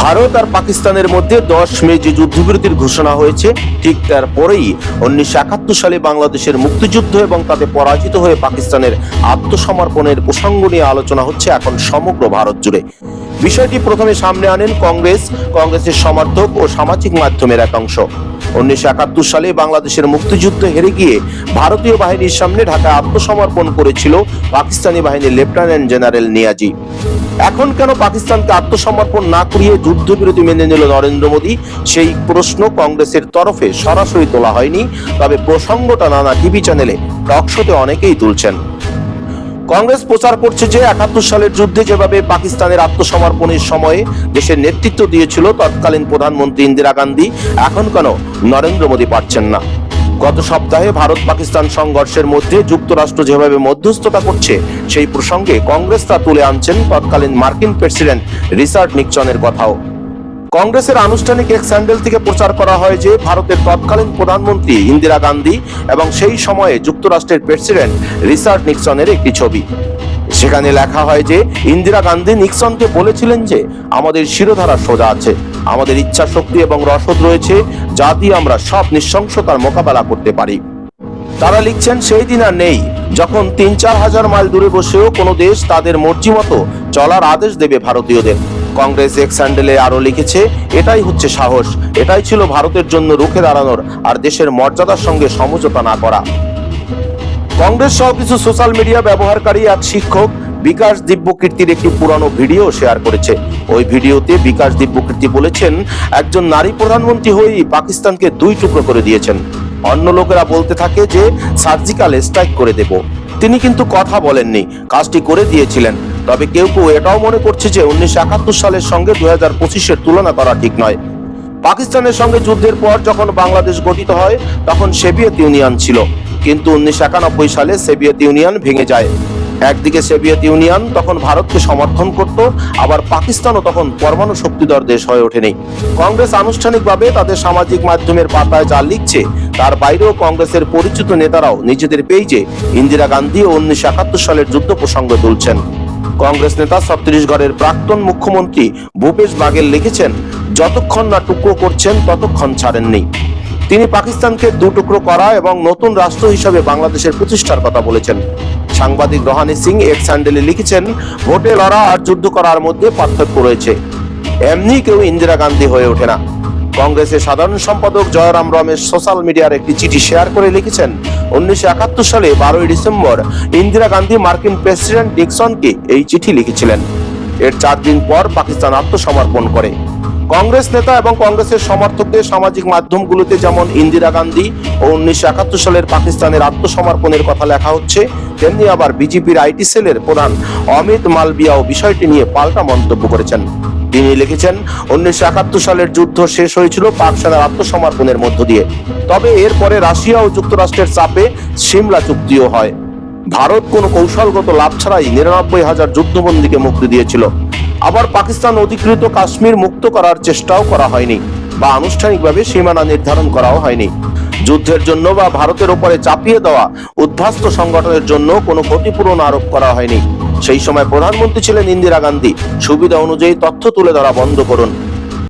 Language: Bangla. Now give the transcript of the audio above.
ভারত আর পাকিস্তানের মধ্যে দশ মে যে যুদ্ধবিরতির ঘোষণা হয়েছে, ঠিক তার পরেই উনিশশো একাত্তর সালে বাংলাদেশের মুক্তিযুদ্ধ এবং তাতে পরাজিত হয়ে পাকিস্তানের আত্মসমর্পণের প্রসঙ্গ নিয়ে আলোচনা হচ্ছে এখন সমগ্র ভারত জুড়ে। বিষয়টি প্রথমে সামনে আনেন কংগ্রেস, কংগ্রেসের সমর্থক ও সামাজিক মাধ্যমের একাংশ। উনিশশো একাত্তর সালে বাংলাদেশের মুক্তিযুদ্ধ হেরে গিয়ে ভারতীয় বাহিনীর সামনে ঢাকায় আত্মসমর্পণ করেছিল পাকিস্তানি বাহিনীর লেফটেন্যান্ট জেনারেল নিয়াজি। এখন কেন পাকিস্তানকে আত্মসমর্পণ না করিয়ে যুদ্ধবিরতি মেনে নিল নরেন্দ্র মোদী? সেই প্রশ্ন কংগ্রেসের তরফে সরাসরি তোলা হয়নি, তবে প্রসঙ্গটা নানা টিভি চ্যানেলে টকশোতে অনেকেই তুলছেন। কংগ্রেস প্রচার করছে যে একাত্তর সালের যুদ্ধে যেভাবে পাকিস্তানের আত্মসমর্পণের সময়ে দেশের নেতৃত্ব দিয়েছিল তৎকালীন প্রধানমন্ত্রী ইন্দিরা গান্ধী, এখন কেন নরেন্দ্র মোদী পারছেন না? গত সপ্তাহে ভারত পাকিস্তান সংঘর্ষের মধ্যে যুক্তরাষ্ট্র যেভাবে মধ্যস্থতা করছে, সেই প্রসঙ্গে কংগ্রেস তা তুলে আনছেন তৎকালীন মার্কিন প্রেসিডেন্ট রিচার্ড নিক্সনের কথাও। কংগ্রেসের আনুষ্ঠানিক এক স্যান্ডেল থেকে প্রচার করা হয় যে, ভারতের তৎকালীন প্রধানমন্ত্রী ইন্দিরা গান্ধী এবং সেই সময়ে যুক্তরাষ্ট্রের প্রেসিডেন্ট রিচার্ড নিক্সনের একটি ছবি। সেখানে লেখা হয় যে, ইন্দিরা গান্ধী নিক্সনকে বলেছিলেন যে, আমাদের শিরোধারা সোজা আছে। আমাদের ইচ্ছা, শক্তি এবং রসদ রয়েছে যা দিয়ে আমরা সব নৃশংসতার মোকাবেলা করতে পারি। তারা লিখছেন, সেই দিন আর নেই। যখন তিন চার হাজার মাইল দূরে বসেও কোনো দেশ তাদের মর্জি মতো চলার আদেশ দেবে ভারতীয়দের। কংগ্রেস এক স্যান্ডেলে আরও লিখেছে, এটাই হচ্ছে সাহস। এটাই ছিল ভারতের জন্য রুখে দাঁড়ানোর আর দেশের মর্যাদার সঙ্গে সমঝোতা না করা। কংগ্রেস সহ কিছু সোশ্যাল মিডিয়া ব্যবহারকারী এক শিক্ষক বিকাশ দিব্যকীর্তির একটি পুরানো ভিডিও শেয়ার করেছে। ওই ভিডিওতে বিকাশ দিব্যকীর্তি বলেছেন, একজন নারী প্রধানমন্ত্রী হয়েই পাকিস্তানকে দুই টুকরো করে দিয়েছেন। অন্য লোকেরা বলতে থাকে যে, সার্জিক্যাল স্ট্রাইক করে দেব। তিনি কিন্তু কথা বলেননি, কাজটি করে দিয়েছিলেন। তবে কেউ কেউ এটাও মনে করছে যে, উনিশশো একাত্তর সালের সঙ্গে দু হাজার পঁচিশের তুলনা করা ঠিক নয়। পাকিস্তানের সঙ্গে যুদ্ধের পর যখন বাংলাদেশ গঠিত হয়, তখন সোভিয়েত ইউনিয়ন ছিল। কিন্তু উনিশশো একানব্বই সালে সোভিয়েত ইউনিয়ন ভেঙে যায়। একদিকে সোভিয়েত ইউনিয়ন তখন ভারতকে সমর্থন করত, আবার পাকিস্তানও তখন পরমাণু শক্তিধর দেশ হয়ে ওঠেনি। কংগ্রেস আনুষ্ঠানিকভাবে তাদের সামাজিক মাধ্যমের পাতায় যা লিখছে, তার বাইরেও কংগ্রেসের পরিচিত নেতারাও নিজেদের পেজে ইন্দিরা গান্ধী ও উনিশশো একাত্তর সালের যুদ্ধ প্রসঙ্গ তুলছেন। কংগ্রেস নেতা ছত্তিশগড়ের প্রাক্তন মুখ্যমন্ত্রী ভূপেশ বাগেল লিখেছেন, যতক্ষণ না টুকরো করছেন, ততক্ষণ ছাড়েননি। তিনি পাকিস্তানকে দু টুকরো করা এবং নতুন রাষ্ট্র হিসাবে বাংলাদেশের প্রতিষ্ঠার কথা বলেছেন। সাংবাদিক রহানি সিং এক স্যান্ডেলে লিখেছেন, ভোটে লড়া আর যুদ্ধ করার মধ্যে পার্থক্য রয়েছে। এমনি কেউ ইন্দিরা গান্ধী হয়ে ওঠে না। কংগ্রেসের সাধারণ সম্পাদক জয়রাম রমেশ সোশ্যাল মিডিয়ার একটি চিঠি শেয়ার করে লিখেছেন, উনিশশো একাত্তর সালে বারোই ডিসেম্বর ইন্দিরা গান্ধী মার্কিন প্রেসিডেন্ট ডিকসনকে এই চিঠি লিখেছিলেন। এর চার দিন পর পাকিস্তান আত্মসমর্পণ করে। কংগ্রেস নেতা এবং কংগ্রেসের সমর্থকদের সামাজিক মাধ্যমগুলোতে যেমন ইন্দিরা গান্ধী ও উনিশশো একাত্তর সালের পাকিস্তানের আত্মসমর্পণের কথা লেখা হচ্ছে, তেমনি আবার বিজেপির আইটি সেলের প্রধান অমিত মালবিয়াও বিষয়টি নিয়ে পাল্টা মন্তব্য করেছেন। তিনি লিখেছেন, উনিশশো একাত্তর সালের যুদ্ধ শেষ হয়েছিল পাক সেনার আত্মসমর্পণের মধ্য দিয়ে। তবে এরপরে রাশিয়া ও যুক্তরাষ্ট্রের চাপে সিমলা চুক্তিও হয়। ভারত কোনো কৌশলগত লাভ ছাড়াই নিরানব্বই হাজার যুদ্ধবন্দীকে মুক্তি দিয়েছিল। আবার পাকিস্তান অধিকৃত কাশ্মীর মুক্ত করার চেষ্টাও করা হয়নি বা আনুষ্ঠানিকভাবে সীমানা নির্ধারণ করাও হয়নি। যুদ্ধের জন্য বা ভারতের উপরে চাপিয়ে দেওয়া উদ্ভাস্ত সংগঠনের জন্য কোনো ক্ষতিপূরণ আরোপ করা হয়নি। সেই সময় প্রধানমন্ত্রী ছিলেন ইন্দিরা গান্ধী। সুবিধা অনুযায়ী তথ্য তুলে ধরা বন্ধ করুন।